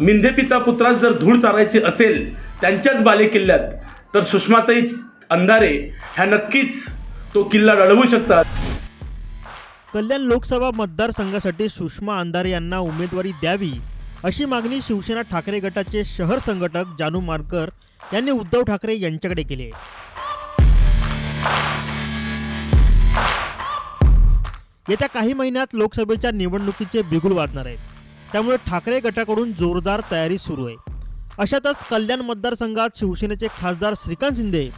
मिंधेपिता पुत्रास जर धूळ चारायची असेल त्यांच्याच बालेकिल्ल्यात तर सुषमाताई अंधारे ह्या नक्कीच तो किल्ला लढवू शकतात. कल्याण लोकसभा मतदारसंघासाठी सुषमा अंधारे यांना उमेदवारी द्यावी अशी मागणी शिवसेना ठाकरे गटाचे शहर संघटक जानू मारकर यांनी उद्धव ठाकरे यांच्याकडे केली आहे. येत्या काही महिन्यात लोकसभेच्या निवडणुकीचे बिगुल वाजणार आहेत. त्यामुळे ठाकरे गटाकडून जोरदार तयारी सुरू आहे. अशातच कल्याण मतदारसंघात शिवसेनेचे खासदार श्रीकांत शिंदे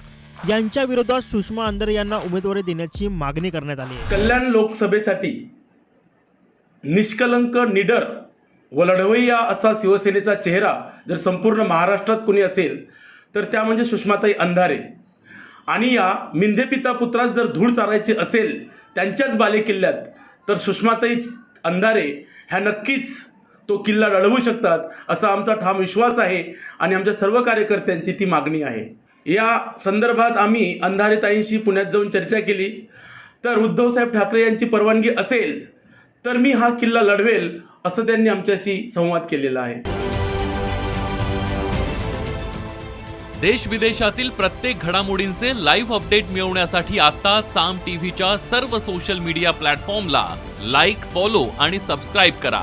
यांच्या विरोधात सुषमा अंधारे यांना उमेदवारी देण्याची मागणी करण्यात आली आहे. कल्याण लोकसभेसाठी निष्कलंक निडर व लढवय्या असा शिवसेनेचा चेहरा जर संपूर्ण महाराष्ट्रात कोणी असेल तर त्या म्हणजे सुषमाताई अंधारे. आणि या मिंधेपिता पुत्रास जर धूळ चारायची असेल त्यांच्याच बालेकिल्ल्यात तर सुषमाताई अंधारे ह्या नक्कीच तो किल्ला लढवू शकतात असा आमचा ठाम विश्वास आहे आणि आमच्या सर्व कार्यकर्त्यांची ती मागणी आहे. या संदर्भात आम्ही अंधारेताईंशी पुण्यात जाऊन चर्चा केली. तर उद्धवसाहेब ठाकरे यांची परवानगी असेल तर मी हा किल्ला लढवेल असं त्यांनी आमच्याशी संवाद केलेला आहे. देश विदेशातील प्रत्येक घडामोडींचे लाईव्ह अपडेट मिळवण्यासाठी आता साम टीव्हीच्या सर्व सोशल मीडिया प्लॅटफॉर्मला लाईक फॉलो आणि सबस्क्राईब करा.